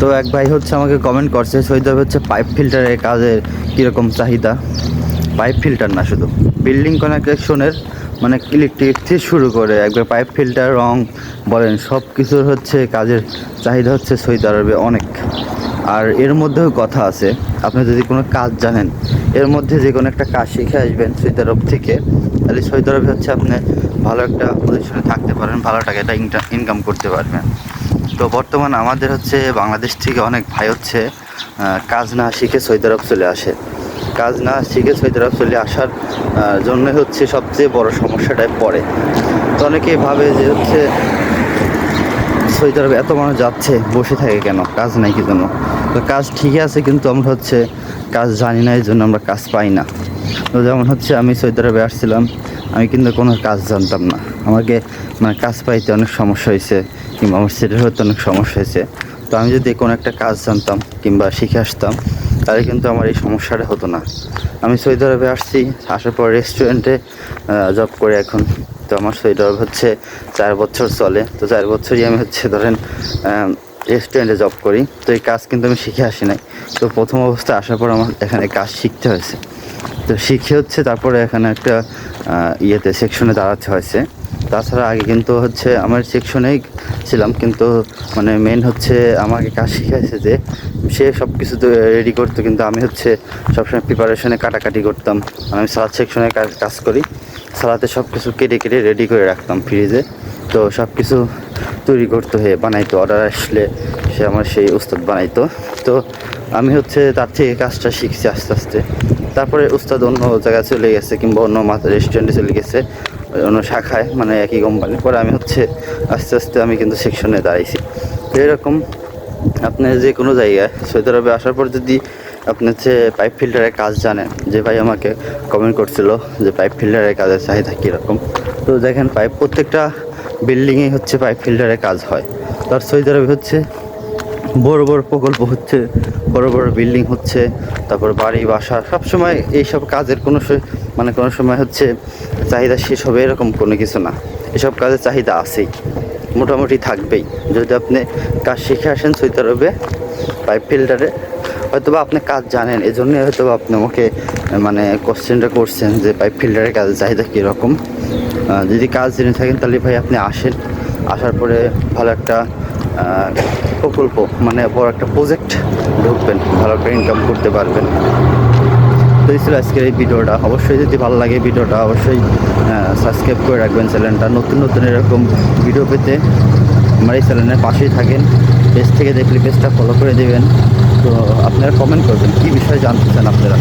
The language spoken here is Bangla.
তো এক ভাই হচ্ছে আমাকে কমেন্ট করছে সৌদি হচ্ছে পাইপ ফিল্টারের কাজের কীরকম চাহিদা? পাইপ ফিল্টার না শুধু বিল্ডিং কনস্ট্রাকশনের মানে ইলেকট্রিক থেকে শুরু করে, একবার পাইপ ফিল্টার রং বলেন সব কিছুর হচ্ছে কাজের চাহিদা হচ্ছে সৌদি আরবে অনেক। আর এর মধ্যেও কথা আছে, আপনি যদি কোনো কাজ জানেন, এর মধ্যে যে কোনো একটা কাজ শিখে আসবেন সৌদি আরব থেকে, তাহলে সৌদি আরবে হচ্ছে আপনি ভালো একটা পজিশনে থাকতে পারেন, ভালো টাকা এটা ইনকাম করতে পারবেন। তো বর্তমান আমাদের হচ্ছে বাংলাদেশ থেকে অনেক ভাই হচ্ছে কাজ না শিখে সৌদি আরব চলে আসে। কাজ না শিখে সৌদি আরব চলে আসার আহ, জন্যই হচ্ছে সবচেয়ে বড় সমস্যাটায় পড়ে। তো অনেকেই ভাবে যে হচ্ছে সৌদি আরবে এত মানুষ যাচ্ছে বসে থাকে কেন? কাজ নাই কি জন্য? তো কাজ ঠিকই আছে কিন্তু আমরা হচ্ছে কাজ জানি না এই জন্য আমরা কাজ পাই না। তো যেমন হচ্ছে আমি সৌদি আরবে আসছিলাম আমি কিন্তু কোনো কাজ জানতাম না। আমাকে মানে কাজ পাইতে অনেক সমস্যা হয়েছে কিংবা আমার সেটেল হতে অনেক সমস্যা হয়েছে। তো আমি যদি কোনো একটা কাজ জানতাম কিংবা শিখে আসতাম, তাহলে কিন্তু আমার এই সমস্যাটা হতো না। আমি সৌদি আরবে আসছি, আসার পর রেস্টুরেন্টে জব করে এখন। তো আমার সৌদি আরব হচ্ছে চার বছর চলে। তো চার বছরই আমি হচ্ছে ধরেন রেস্টুরেন্টে জব করি। তো এই কাজ কিন্তু আমি শিখে আসি নাই। তো প্রথম অবস্থায় আসার পর আমার এখানে কাজ শিখতে হয়েছে। তো শিখে হচ্ছে তারপরে এখানে একটা ইয়েতে সেকশনে দাঁড়াতে হয়েছে। তাছাড়া আগে কিন্তু হচ্ছে আমার সেকশনেই ছিলাম, কিন্তু মানে মেন হচ্ছে আমাকে কাজ শিখাইছে যে সে সব কিছু তো রেডি করতো, কিন্তু আমি হচ্ছে সবসময় প্রিপারেশনে কাটাকাটি করতাম। আমি সালাদ সেকশনে কাজ কাজ করি, সালাতে সব কিছু কেটে কেটে রেডি করে রাখতাম ফ্রিজে তো সব কিছু তৈরি করতে হয়ে বানাইতো অর্ডার আসলে সে আমার সেই উস্তাদ বানাইতো। তো আমি হচ্ছে তার থেকে কাজটা শিখছি আস্তে আস্তে। তারপরে উস্তাদ অন্য জায়গায় চলে গেছে কিংবা অন্য রেস্টুরেন্টে চলে গেছে, অন্য শাখায় মানে একই কোম্পানি পরে আমি হচ্ছে আস্তে আস্তে আমি কিন্তু সেকশনে দাঁড়াইছি। তো এরকম আপনি যে কোনো জায়গায় সৌদি আরবে আসার পর যদি আপনি হচ্ছে পাইপ ফিল্টারের কাজ জানেন, যে ভাই আমাকে কমেন্ট করছিল যে পাইপ ফিল্টারের কাজের চাহিদা কীরকম। তো দেখেন পাইপ প্রত্যেকটা বিল্ডিংয়ে হচ্ছে পাইপ ফিল্টারের কাজ হয়। তার সৌদি আরবে হচ্ছে, বড় বড় প্রকল্প হচ্ছে, বড় বড় বিল্ডিং হচ্ছে, তারপর বাড়ি, বাসা সব সময় এইসব কাজের কোনো মানে কোনো সময় হচ্ছে চাহিদা শেষ হবে এরকম কোনো কিছু না। এসব কাজের চাহিদা আছেই, মোটামুটি থাকবেই। যদি আপনি কাজ শিখে আসেন সৌদি আরবে পাইপ ফিল্টারে হয়তো বা আপনি কাজ জানেন এই জন্যই হয়তো আপনি আমাকে মানে কোশ্চেনটা করছেন যে পাইপ ফিল্টারের কাজের চাহিদা কীরকম। যদি কাজ জেনে থাকেন, তাহলে ভাই আপনি আসেন। আসার পরে ভালো একটা প্রকল্প মানে বড় একটা প্রজেক্ট ঢুকবেন, ভালো একটা ইনকাম করতে পারবেন। তো এই ছিল আজকের এই ভিডিওটা। অবশ্যই যদি ভালো লাগে ভিডিওটা, অবশ্যই সাবস্ক্রাইব করে রাখবেন চ্যানেলটা। নতুন নতুন এরকম ভিডিও পেতে আমার এই চ্যানেলের পাশেই থাকেন। পেজ থেকে দেখলে পেজটা ফলো করে দেবেন। তো আপনারা কমেন্ট করবেন, কী বিষয়ে জানতে চান আপনারা?